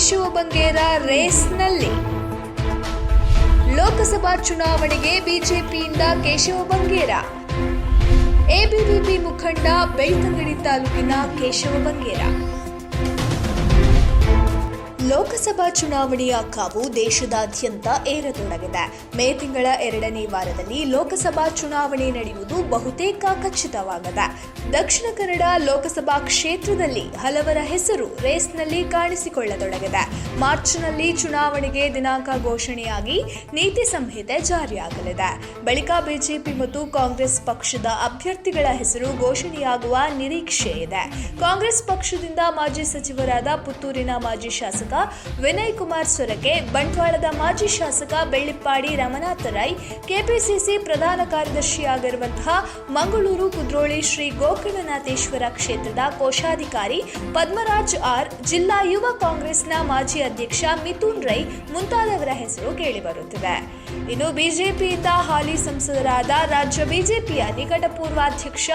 ಕೇಶವ ಬಂಗೇರ ರೇಸ್ನಲ್ಲಿ. ಲೋಕಸಭಾ ಚುನಾವಣೆಗೆ ಬಿಜೆಪಿಯಿಂದ ಕೇಶವ ಬಂಗೇರ ಎಬಿವಿಪಿ ಮುಖಂಡ ಬೆಳ್ತಂಗಡಿ ತಾಲೂಕಿನ ಕೇಶವ ಬಂಗೇರ ಲೋಕಸಭಾ ಚುನಾವಣೆಯ ಕಾವು ದೇಶದಾದ್ಯಂತ ಏರತೊಡಗಿದೆ. ಮೇ ತಿಂಗಳ ಎರಡನೇ ವಾರದಲ್ಲಿ ಲೋಕಸಭಾ ಚುನಾವಣೆ ನಡೆಯುವುದು ಬಹುತೇಕ ಖಚಿತವಾಗಿದೆ. ದಕ್ಷಿಣ ಕನ್ನಡ ಲೋಕಸಭಾ ಕ್ಷೇತ್ರದಲ್ಲಿ ಹಲವರ ಹೆಸರು ರೇಸ್ನಲ್ಲಿ ಕಾಣಿಸಿಕೊಳ್ಳತೊಡಗಿದೆ. ಮಾರ್ಚ್ನಲ್ಲಿ ಚುನಾವಣೆಗೆ ದಿನಾಂಕ ಘೋಷಣೆಯಾಗಿ ನೀತಿ ಸಂಹಿತೆ ಜಾರಿಯಾಗಲಿದೆ. ಬಳಿಕ ಬಿಜೆಪಿ ಮತ್ತು ಕಾಂಗ್ರೆಸ್ ಪಕ್ಷದ ಅಭ್ಯರ್ಥಿಗಳ ಹೆಸರು ಘೋಷಣೆಯಾಗುವ ನಿರೀಕ್ಷೆ ಇದೆ. ಕಾಂಗ್ರೆಸ್ ಪಕ್ಷದಿಂದ ಮಾಜಿ ಸಚಿವರಾದ ಪುತ್ತೂರಿನ ಮಾಜಿ ಶಾಸಕ ವಿನಯ್ ಕುಮಾರ್ ಸೊರಕೆ, ಬಂಟ್ವಾಳದ ಮಾಜಿ ಶಾಸಕ ಬೆಳ್ಳಿಪ್ಪಾಡಿ ರಮನಾಥ ರೈ, ಕೆಪಿಸಿಸಿ ಪ್ರಧಾನ ಕಾರ್ಯದರ್ಶಿಯಾಗಿರುವಂತಹ ಮಂಗಳೂರು ಕುದ್ರೋಳಿ ಶ್ರೀ ಗೋಕರ್ಣನಾಥೇಶ್ವರ ಕ್ಷೇತ್ರದ ಕೋಶಾಧಿಕಾರಿ ಪದ್ಮರಾಜ್ ಆರ್, ಜಿಲ್ಲಾ ಯುವ ಕಾಂಗ್ರೆಸ್ನ ಮಾಜಿ ಅಧ್ಯಕ್ಷ ಮಿಥುನ್ ರೈ ಮುಂತಾದವರ ಹೆಸರು ಕೇಳಿಬರುತ್ತಿದೆ ಇನ್ನು ಬಿಜೆಪಿಯಿಂದ ಹಾಲಿ ಸಂಸದರಾದ ರಾಜ್ಯ ಬಿಜೆಪಿಯ ನಿಕಟ ಪೂರ್ವಾಧ್ಯಕ್ಷ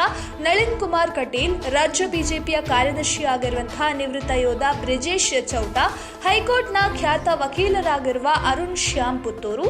ನಳಿನ್ ಕುಮಾರ್ ಕಟೀಲ್, ರಾಜ್ಯ ಬಿಜೆಪಿಯ ಕಾರ್ಯದರ್ಶಿಯಾಗಿರುವಂತಹ ನಿವೃತ್ತ ಯೋಧ ಬ್ರಿಜೇಶ್ ಚೌಟ ಹೈಕೋರ್ಟ್ನ ಖ್ಯಾತ ವಕೀಲರಾಗಿರುವ ಅರುಣ್ ಶ್ಯಾಮ್ ಪುತ್ತೂರು,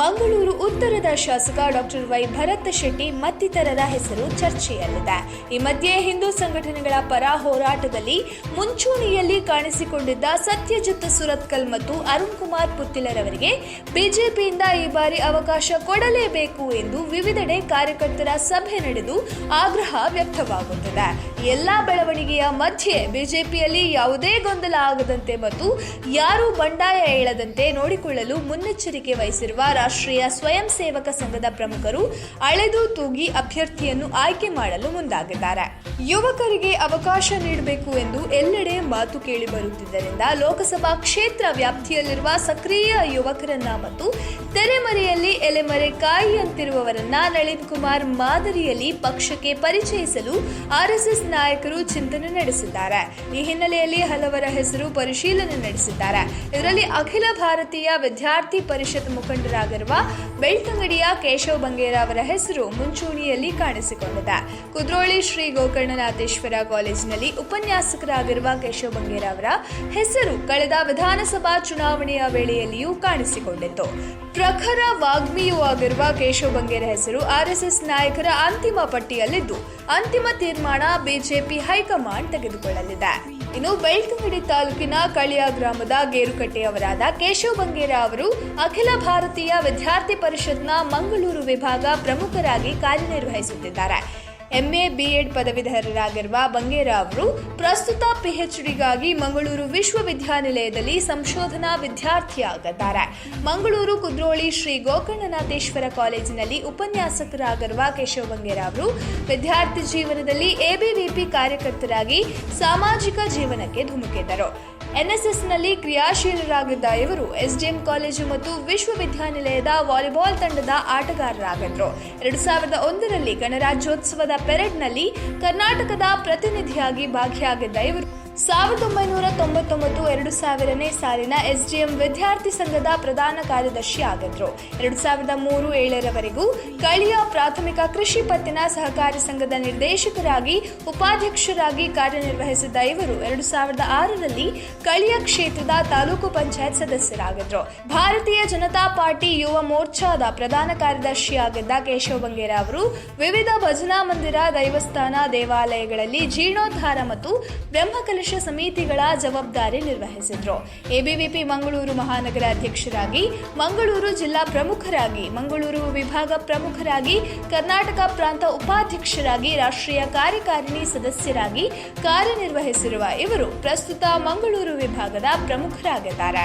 ಮಂಗಳೂರು ಉತ್ತರದ ಶಾಸಕ ಡಾಕ್ಟರ್ ವೈ ಭರತ್ ಶೆಟ್ಟಿ ಮತ್ತಿತರರ ಹೆಸರು ಚರ್ಚೆಯಲ್ಲಿದೆ. ಈ ಮಧ್ಯೆ ಹಿಂದೂ ಸಂಘಟನೆಗಳ ಪರ ಹೋರಾಟದಲ್ಲಿ ಮುಂಚೂಣಿಯಲ್ಲಿ ಕಾಣಿಸಿಕೊಂಡಿದ್ದ ಸತ್ಯಜಿತ್ ಸುರತ್ಕಲ್ ಮತ್ತು ಅರುಣ್ ಕುಮಾರ್ ಪುತ್ತಿಲರವರಿಗೆ ಬಿಜೆಪಿಯಿಂದ ಈ ಬಾರಿ ಅವಕಾಶ ಕೊಡಲೇಬೇಕು ಎಂದು ವಿವಿಧೆಡೆ ಕಾರ್ಯಕರ್ತರ ಸಭೆ ನಡೆದು ಆಗ್ರಹ ವ್ಯಕ್ತವಾಗುತ್ತಿದೆ. ಎಲ್ಲಾ ಬೆಳವಣಿಗೆಯ ಮಧ್ಯೆ ಬಿಜೆಪಿಯಲ್ಲಿ ಯಾವುದೇ ಗೊಂದಲ ಆಗದಂತೆ ಮತ್ತು ಯಾರೂ ಬಂಡಾಯ ಹೇಳದಂತೆ ನೋಡಿಕೊಳ್ಳಲು ಮುನ್ನೆಚ್ಚರಿಕೆ ವಹಿಸಿರುವ ರಾಷ್ಟ್ರೀಯ ಸ್ವಯಂ ಸೇವಕ ಸಂಘದ ಪ್ರಮುಖರು ಅಳೆದು ತೂಗಿ ಅಭ್ಯರ್ಥಿಯನ್ನು ಆಯ್ಕೆ ಮಾಡಲು ಮುಂದಾಗಿದ್ದಾರೆ. ಯುವಕರಿಗೆ ಅವಕಾಶ ನೀಡಬೇಕು ಎಂದು ಎಲ್ಲೆಡೆ ಮಾತು ಕೇಳಿ ಬರುತ್ತಿದ್ದರಿಂದ ಲೋಕಸಭಾ ಕ್ಷೇತ್ರ ವ್ಯಾಪ್ತಿಯಲ್ಲಿರುವ ಸಕ್ರಿಯ ಯುವಕರನ್ನ ಮತ್ತು ತೆರೆಮರೆಯಲ್ಲಿ ಎಲೆಮರೆ ಕಾಯಿಯಂತಿರುವವರನ್ನ ನಳಿನ್ ಕುಮಾರ್ ಮಾದರಿಯಲ್ಲಿ ಪಕ್ಷಕ್ಕೆ ಪರಿಚಯಿಸಲು ಆರ್ಎಸ್ಎಸ್ ನಾಯಕರು ಚಿಂತನೆ ನಡೆಸಿದ್ದಾರೆ. ಈ ಹಿನ್ನೆಲೆಯಲ್ಲಿ ಹಲವರ ಹೆಸರು ಪರಿಶೀಲನೆ ನಡೆಸಿದ್ದಾರೆ. ಇದರಲ್ಲಿ ಅಖಿಲ ಭಾರತೀಯ ವಿದ್ಯಾರ್ಥಿ ಪರಿಷತ್ ಮುಖಂಡರಾಗಿರುವ ಬೆಳ್ತಂಗಡಿಯ ಕೇಶವ ಬಂಗೇರ ಅವರ ಹೆಸರು ಮುಂಚೂಣಿಯಲ್ಲಿ ಕಾಣಿಸಿಕೊಂಡಿದೆ. ಕುದ್ರೋಳಿ ಶ್ರೀ ಗೋಕರ್ಣನಾಥೇಶ್ವರ ಕಾಲೇಜಿನಲ್ಲಿ ಉಪನ್ಯಾಸಕರಾಗಿರುವ ಕೇಶವ ಬಂಗೇರ ಅವರ ಹೆಸರು ಕಳೆದ ವಿಧಾನಸಭಾ ಚುನಾವಣೆಯ ವೇಳೆಯಲ್ಲಿಯೂ ಕಾಣಿಸಿಕೊಂಡಿತ್ತು. ಪ್ರಖರ ವಾಗ್ಮಿಯೂ ಆಗಿರುವ ಕೇಶವ ಬಂಗೇರ ಹೆಸರು ಆರ್ಎಸ್ಎಸ್ ನಾಯಕರ ಅಂತಿಮ ಪಟ್ಟಿಯಲ್ಲಿದ್ದು, ಅಂತಿಮ ತೀರ್ಮಾನ ಬಿಜೆಪಿ ಹೈಕಮಾಂಡ್ ತೆಗೆದುಕೊಳ್ಳಲಿದೆ. ಇನ್ನು ಬೆಳ್ತಂಗಡಿ ತಾಲೂಕಿನ ಕಳಿಯ ಗ್ರಾಮದ ಗೇರುಕಟ್ಟೆಯವರಾದ ಕೇಶವ ಬಂಗೇರ ಅವರು ಅಖಿಲ ಭಾರತೀಯ ವಿದ್ಯಾರ್ಥಿ ಪರಿಷತ್ನ ಮಂಗಳೂರು ವಿಭಾಗ ಪ್ರಮುಖರಾಗಿ ಕಾರ್ಯನಿರ್ವಹಿಸುತ್ತಿದ್ದಾರೆ. ಎಂಎ ಬಿಎಡ್ ಪದವೀಧರರಾಗಿರುವ ಬಂಗೇರ ಅವರು ಪ್ರಸ್ತುತ ಪಿಎಚ್ಡಿಗಾಗಿ ಮಂಗಳೂರು ವಿಶ್ವವಿದ್ಯಾನಿಲಯದಲ್ಲಿ ಸಂಶೋಧನಾ ವಿದ್ಯಾರ್ಥಿಯಾಗಿದ್ದಾರೆ. ಮಂಗಳೂರು ಕುದ್ರೋಳಿ ಶ್ರೀ ಗೋಕರ್ಣನಾಥೇಶ್ವರ ಕಾಲೇಜಿನಲ್ಲಿ ಉಪನ್ಯಾಸಕರಾಗಿರುವ ಕೇಶವ ಬಂಗೇರ ಅವರು ವಿದ್ಯಾರ್ಥಿ ಜೀವನದಲ್ಲಿ ಎಬಿವಿಪಿ ಕಾರ್ಯಕರ್ತರಾಗಿ ಸಾಮಾಜಿಕ ಜೀವನಕ್ಕೆ ಧುಮುಕಿದ್ದರು. ಎನ್ಎಸ್ಎಸ್ನಲ್ಲಿ ಕ್ರಿಯಾಶೀಲರಾಗಿದ್ದ ಇವರು ಎಸ್ಡಿಎಂ ಕಾಲೇಜು ಮತ್ತು ವಿಶ್ವವಿದ್ಯಾನಿಲಯದ ವಾಲಿಬಾಲ್ ತಂಡದ ಆಟಗಾರರಾಗಿದ್ದರು. ಎರಡು ಸಾವಿರದ ಒಂದರಲ್ಲಿ ಗಣರಾಜ್ಯೋತ್ಸವದ ಪೆರೇಡ್ನಲ್ಲಿ ಕರ್ನಾಟಕದ ಪ್ರತಿನಿಧಿಯಾಗಿ ಭಾಗಿಯಾಗಿದ್ದ ಇವರು ಸಾವಿರದ ಒಂಬೈನೂರ ತೊಂಬತ್ತೊಂಬತ್ತು ಎರಡು ಸಾವಿರನೇ ಸಾಲಿನ ಎಸ್ಡಿಎಂ ವಿದ್ಯಾರ್ಥಿ ಸಂಘದ ಪ್ರಧಾನ ಕಾರ್ಯದರ್ಶಿ ಆಗಿದ್ರು. ಎರಡು ಸಾವಿರದ ಮೂರು ಏಳರವರೆಗೂ ಕಳಿಯ ಪ್ರಾಥಮಿಕ ಕೃಷಿ ಪತ್ತಿನ ಸಹಕಾರಿ ಸಂಘದ ನಿರ್ದೇಶಕರಾಗಿ, ಉಪಾಧ್ಯಕ್ಷರಾಗಿ ಕಾರ್ಯನಿರ್ವಹಿಸಿದ್ದ ಇವರು ಎರಡು ಸಾವಿರದ ಆರರಲ್ಲಿ ಕಳಿಯ ಕ್ಷೇತ್ರದ ತಾಲೂಕು ಪಂಚಾಯತ್ ಸದಸ್ಯರಾಗಿದ್ರು. ಭಾರತೀಯ ಜನತಾ ಪಾರ್ಟಿ ಯುವ ಮೋರ್ಚಾದ ಪ್ರಧಾನ ಕಾರ್ಯದರ್ಶಿಯಾಗಿದ್ದ ಕೇಶವ ಬಂಗೇರ ಅವರು ವಿವಿಧ ಭಜನಾ ಮಂದಿರ, ದೈವಸ್ಥಾನ, ದೇವಾಲಯಗಳಲ್ಲಿ ಜೀರ್ಣೋದ್ಧಾರ ಮತ್ತು ಬ್ರಹ್ಮಕಲಶ ಸಮಿತಿಗಳ ಜವಾಬ್ದಾರಿ ನಿರ್ವಹಿಸಿದ್ರು. ಎಬಿವಿಪಿ ಮಂಗಳೂರು ಮಹಾನಗರ ಅಧ್ಯಕ್ಷರಾಗಿ, ಮಂಗಳೂರು ಜಿಲ್ಲಾ ಪ್ರಮುಖರಾಗಿ, ಮಂಗಳೂರು ವಿಭಾಗ ಪ್ರಮುಖರಾಗಿ, ಕರ್ನಾಟಕ ಪ್ರಾಂತ ಉಪಾಧ್ಯಕ್ಷರಾಗಿ, ರಾಷ್ಟ್ರೀಯ ಕಾರ್ಯಕಾರಿಣಿ ಸದಸ್ಯರಾಗಿ ಕಾರ್ಯನಿರ್ವಹಿಸಿರುವ ಇವರು ಪ್ರಸ್ತುತ ಮಂಗಳೂರು ವಿಭಾಗದ ಪ್ರಮುಖರಾಗಿದ್ದಾರೆ.